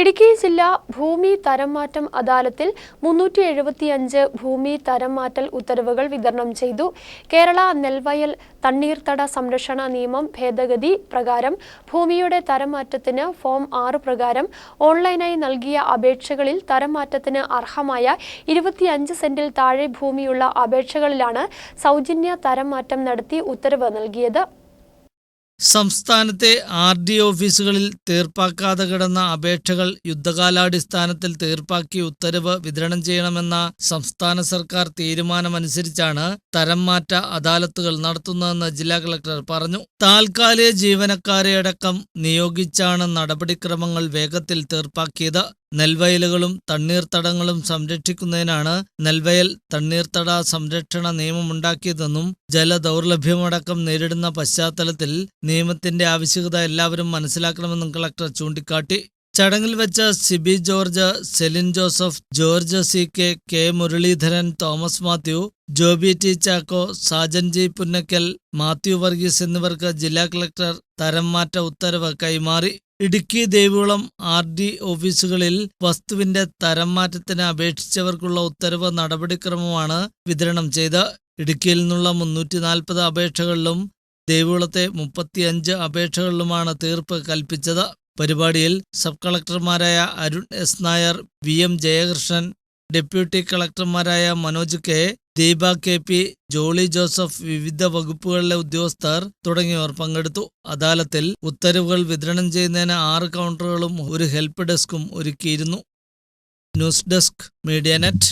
ഇടുക്കി ജില്ലാ ഭൂമി തരംമാറ്റം അദാലത്തിൽ മുന്നൂറ്റി എഴുപത്തിയഞ്ച് ഭൂമി തരംമാറ്റൽ ഉത്തരവുകൾ വിതരണം ചെയ്തു. കേരള നെൽവയൽ തണ്ണീർത്തട സംരക്ഷണ നിയമം ഭേദഗതി പ്രകാരം ഭൂമിയുടെ തരംമാറ്റത്തിന് ഫോം ആറ് പ്രകാരം ഓൺലൈനായി നൽകിയ അപേക്ഷകളിൽ തരംമാറ്റത്തിന് അർഹമായ ഇരുപത്തിയഞ്ച് സെന്റിൽ താഴെ ഭൂമിയുള്ള അപേക്ഷകളിലാണ് സൗജന്യ തരംമാറ്റം നടത്തി ഉത്തരവ് നൽകിയത്. സംസ്ഥാനത്തെ ആർ ഡി ഓഫീസുകളിൽ തീർപ്പാക്കാതെ കിടന്ന അപേക്ഷകൾ യുദ്ധകാലാടിസ്ഥാനത്തിൽ തീർപ്പാക്കി ഉത്തരവ് വിതരണം ചെയ്യണമെന്ന സംസ്ഥാന സർക്കാർ തീരുമാനമനുസരിച്ചാണ് തരം മാറ്റ അദാലത്തുകൾ നടത്തുന്നതെന്ന് ജില്ലാ കളക്ടർ പറഞ്ഞു. താൽക്കാലിക ജീവനക്കാരെ അടക്കം നിയോഗിച്ചാണ് നടപടിക്രമങ്ങൾ വേഗത്തിൽ തീർപ്പാക്കിയത്. നെൽവയലുകളും തണ്ണീർത്തടങ്ങളും സംരക്ഷിക്കുന്നതിനാണ് നെൽവയൽ തണ്ണീർത്തട സംരക്ഷണ നിയമമുണ്ടാക്കിയതെന്നും ജലദൗർലഭ്യമടക്കം നേരിടുന്ന പശ്ചാത്തലത്തിൽ നിയമത്തിന്റെ ആവശ്യകത എല്ലാവരും മനസ്സിലാക്കണമെന്നും കളക്ടർ ചൂണ്ടിക്കാട്ടി. ചടങ്ങിൽ വെച്ച് Sibi George Celine Joseph George C K K Muraleedharan Thomas Mathew Joby T Chacko Sajan G Punnakkal Mathew Varghese എന്നിവർക്ക് ജില്ലാ കളക്ടർ തരംമാറ്റ ഉത്തരവ് കൈമാറി. ഇടുക്കി ദേവികുളം ആർ ഡി ഓഫീസുകളിൽ വസ്തുവിന്റെ തരം മാറ്റത്തിന് അപേക്ഷിച്ചവർക്കുള്ള ഉത്തരവ് നടപടിക്രമമാണ് വിതരണം ചെയ്ത്. ഇടുക്കിയിൽ നിന്നുള്ള മുന്നൂറ്റി നാൽപ്പത് അപേക്ഷകളിലും ദേവികുളത്തെ മുപ്പത്തിയഞ്ച് അപേക്ഷകളിലുമാണ് തീർപ്പ് കൽപ്പിച്ചത്. പരിപാടിയിൽ sub കളക്ടർമാരായ Arun S Nair V M Jayakrishnan deputy കളക്ടർമാരായ Manoj K Deepa K P Jolly Joseph വിവിധ വകുപ്പുകളിലെ ഉദ്യോഗസ്ഥർ തുടങ്ങിയവർ പങ്കെടുത്തു. അദാലത്തിൽ ഉത്തരവുകൾ വിതരണം ചെയ്യുന്നതിന് ആറ് കൗണ്ടറുകളും ഒരു ഹെൽപ്പ് ഡെസ്കും ഒരുക്കിയിരുന്നു. News desk media net.